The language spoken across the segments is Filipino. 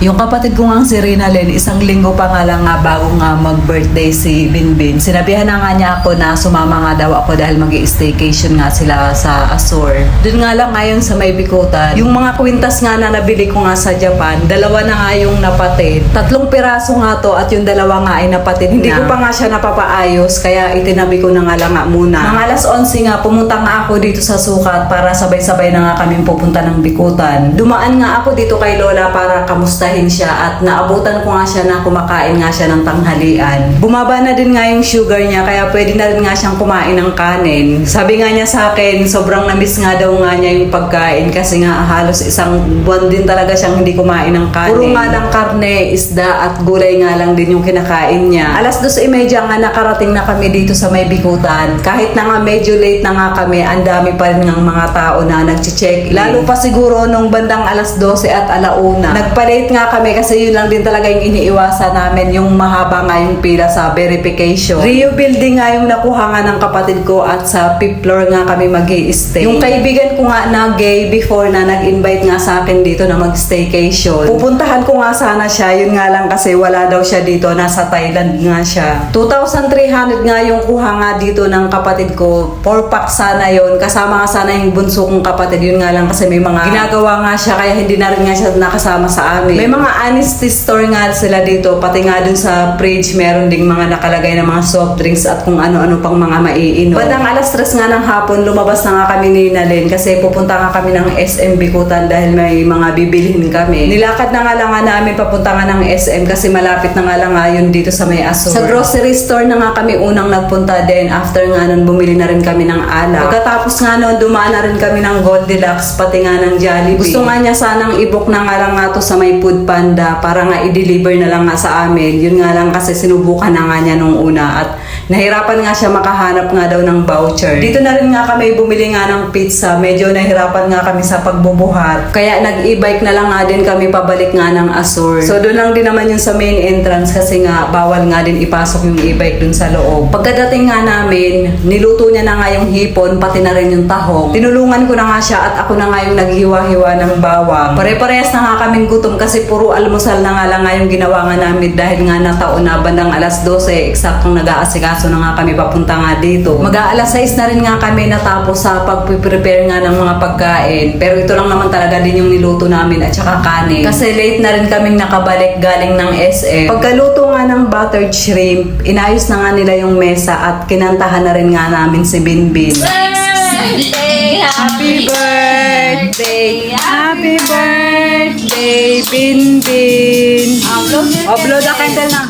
Yung kapatid ko nga si Rinalyn, isang linggo pa nga lang nga bago nga mag-birthday si Binbin. Sinabihan na nga niya ako na sumama nga daw ako dahil mag staycation nga sila sa Azor. Doon nga lang ngayon sa may bikutan, yung mga kwintas nga na nabili ko nga sa Japan, dalawa na nga yung napatid. Tatlong piraso nga to at yung dalawa nga ay napatid Hindi ko pa nga siya napapaayos, kaya itinabi ko na nga lang nga muna. Mga alas 11 nga, pumunta nga ako dito sa sukat para sabay-sabay na nga kami pupunta ng bikutan. Dumaan nga ako dito kay Lola para kamustahin siya at naabutan ko nga siya na kumakain nga siya ng tanghalian. Bumaba na din nga yung sugar niya kaya pwede na rin nga siyang kumain ng kanin. Sabi nga niya sa akin, sobrang namiss nga daw nga niya yung pagkain kasi nga halos isang buwan din talaga siyang hindi kumain ng kanin. Puro nga lang karne, isda at gulay nga lang din yung kinakain niya. Alas 12.30 nga nakarating na kami dito sa may bikutan. Kahit na nga medyo late na nga kami, ang dami pa rin ng mga tao na nag-check. Lalo pa siguro nung bandang alas 12 at alauna. Nagpa-late nga kami kasi yun lang din talaga yung iniiwasan namin, yung mahaba nga yung pila sa verification. Rio Building nga yung nakuha nga ng kapatid ko at sa fifth floor nga kami mag stay Yung kaibigan ko nga na gay before na nag-invite nga sa akin dito na mag-staycation. Pupuntahan ko nga sana siya, yun nga lang kasi wala daw siya dito, nasa Thailand nga siya. 2,300 nga yung kuha nga dito ng kapatid ko. 4 pack sana yon kasama nga sana yung bunso kong kapatid, yun nga lang kasi may mga ginagawa nga siya kaya hindi na rin nga siya nakasama sa amin. May mga honesty store nga sila dito, pati nga dun sa fridge meron ding mga nakalagay na mga soft drinks at kung ano-ano pang mga maiinom. Bandang alas 3 nga ng hapon, lumabas na nga kami ni Nalin kasi pupunta nga kami ng SM Bikutan dahil may mga bibilhin kami. Nilakad na nga lang nga namin papunta nga ng SM kasi malapit na nga lang nga yun dito sa may Azur. Sa grocery store na nga kami unang nagpunta din. After nga nun, bumili na rin kami ng alak. Pagkatapos nga nun, dumaan na rin kami ng Goldilocks pati nga ng Jollibee. Gusto nga niya sanang i-book na nga lang nga to sa may Food Panda para nga i-deliver na lang nga sa amin. Yun nga lang kasi sinubukan na nga niya nung una at nahirapan nga siya makahanap nga daw ng voucher. Dito na rin nga kami bumili nga ng pizza. Medyo nahirapan nga kami sa pagbubuhat. Kaya nag-e-bike na lang nga din kami pabalik nga ng Azur. So doon lang din naman yung sa main entrance kasi nga bawal nga din ipasok yung e-bike dun sa loob. Pagkadating nga namin, niluto niya na nga yung hipon pati na rin yung tahong. Tinulungan ko na nga siya at ako na nga yung naghiwa-hiwa ng bawang. Pare-parehas na nga kaming gutom kasi puro almusal na nga lang nga yung ginawa nga namin dahil nga nataon na bandang alas 12, eksaktong nag-aasikaso na nga kami papunta nga dito. Mag-aalas 6 na rin nga kami natapos sa pag-prepare nga ng mga pagkain. Pero ito lang naman talaga din yung niluto namin at saka kanin. Kasi late na rin kaming nakabalik galing ng SM. Pagkaluto nga ng buttered shrimp, inayos na nga nila yung mesa at kinantahan na rin nga namin si Binbin. Birthday, Happy birthday! Happy birthday! Upload na. Upload the candle na.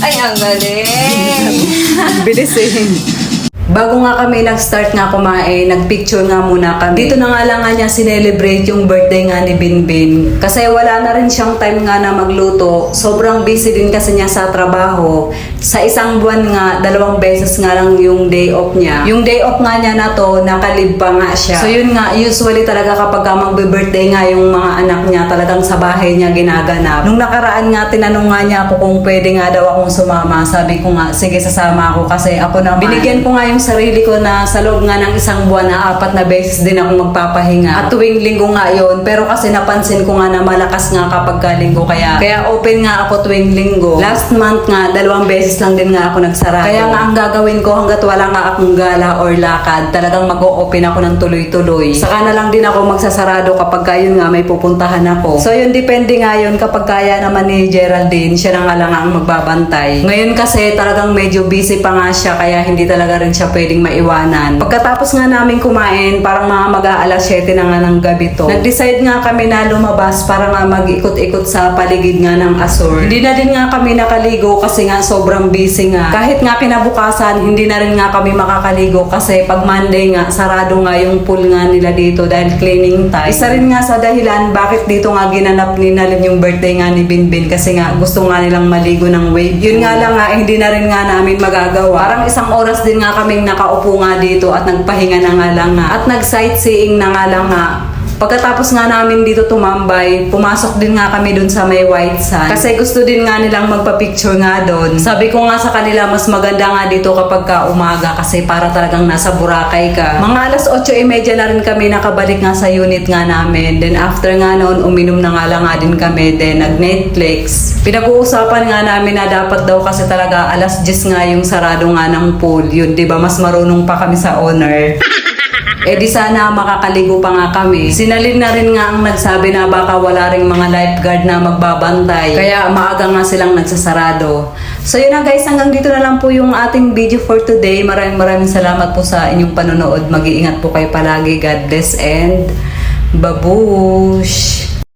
Ay, ang galing. Bilis eh. Bago nga kami nag-start nga kumain, nag-picture nga muna kami. Dito na nga lang nga niya sinelebrate yung birthday nga ni Binbin. Kasi wala na rin siyang time nga na magluto. Sobrang busy din kasi niya sa trabaho. Sa isang buwan nga, dalawang beses nga lang yung day off niya. Yung day off nga niya na to, nakalib pa nga siya. So yun nga, usually talaga kapag ka magbe-birthday nga yung mga anak niya, talagang sa bahay niya ginaganap. Nung nakaraan nga, tinanong nga niya ako kung pwede nga daw akong sumama. Sabi ko nga, sige sasama ako kasi ako naman. Binigyan ko nga yung sarili ko na sa loob nga ng isang buwan na apat na beses din ako magpapahinga. At tuwing linggo nga yon pero kasi napansin ko nga na malakas nga kapag ka linggo kaya kaya open nga ako tuwing linggo. Last month nga dalawang beses lang din nga ako nagsara. Kaya nga ang gagawin ko hanggat wala nga akong gala or lakad, talagang mag-o-open ako ng tuloy-tuloy. Saka na lang din ako magsasarado kapag ka yun nga may pupuntahan ako. So yun depende nga yun kapag kaya naman ni Geraldine, siya na nga lang ang magbabantay. Ngayon kasi talagang medyo busy pa nga siya kaya hindi talaga rin siya pwedeng maiwanan. Pagkatapos nga namin kumain, parang mga mag-aalas 7 na nga ng gabi to. Nag-decide nga kami na lumabas para nga mag-ikot-ikot sa paligid nga ng Azur. Hindi na din nga kami nakaligo kasi nga sobrang busy nga. Kahit nga kinabukasan, hindi na rin nga kami makakaligo kasi pag Monday nga, sarado nga yung pool nga nila dito dahil cleaning time. Isa rin nga sa dahilan bakit dito nga ginanap ni Nalin yung birthday nga ni Binbin kasi nga gusto nga nilang maligo ng wave. Yun nga lang nga, hindi na rin nga namin magagawa. Parang isang oras din nga kaming nakaupo nga dito at nagpahinga na nga lang nga. At nag-sightseeing na nga lang nga Pagkatapos nga namin dito tumambay, pumasok din nga kami dun sa may white sand. Kasi gusto din nga nilang magpa-picture nga doon. Sabi ko nga sa kanila, mas maganda nga dito kapag ka umaga kasi para talagang nasa Boracay ka. Mga alas 8.30 na rin kami nakabalik nga sa unit nga namin. Then after nga noon, uminom na nga lang nga din kami. Then nag-Netflix. Pinag-uusapan nga namin na dapat daw kasi talaga alas 10 nga yung sarado nga ng pool. Yun, di ba? Mas marunong pa kami sa owner. Eh di sana makakaligo pa nga kami. Sinalin na rin nga ang nagsabi na baka wala ring mga lifeguard na magbabantay. Kaya maaga nga silang nagsasarado. So yun na guys, hanggang dito na lang po yung ating video for today. Maraming maraming salamat po sa inyong panonood. Mag-iingat po kayo palagi. God bless and babush!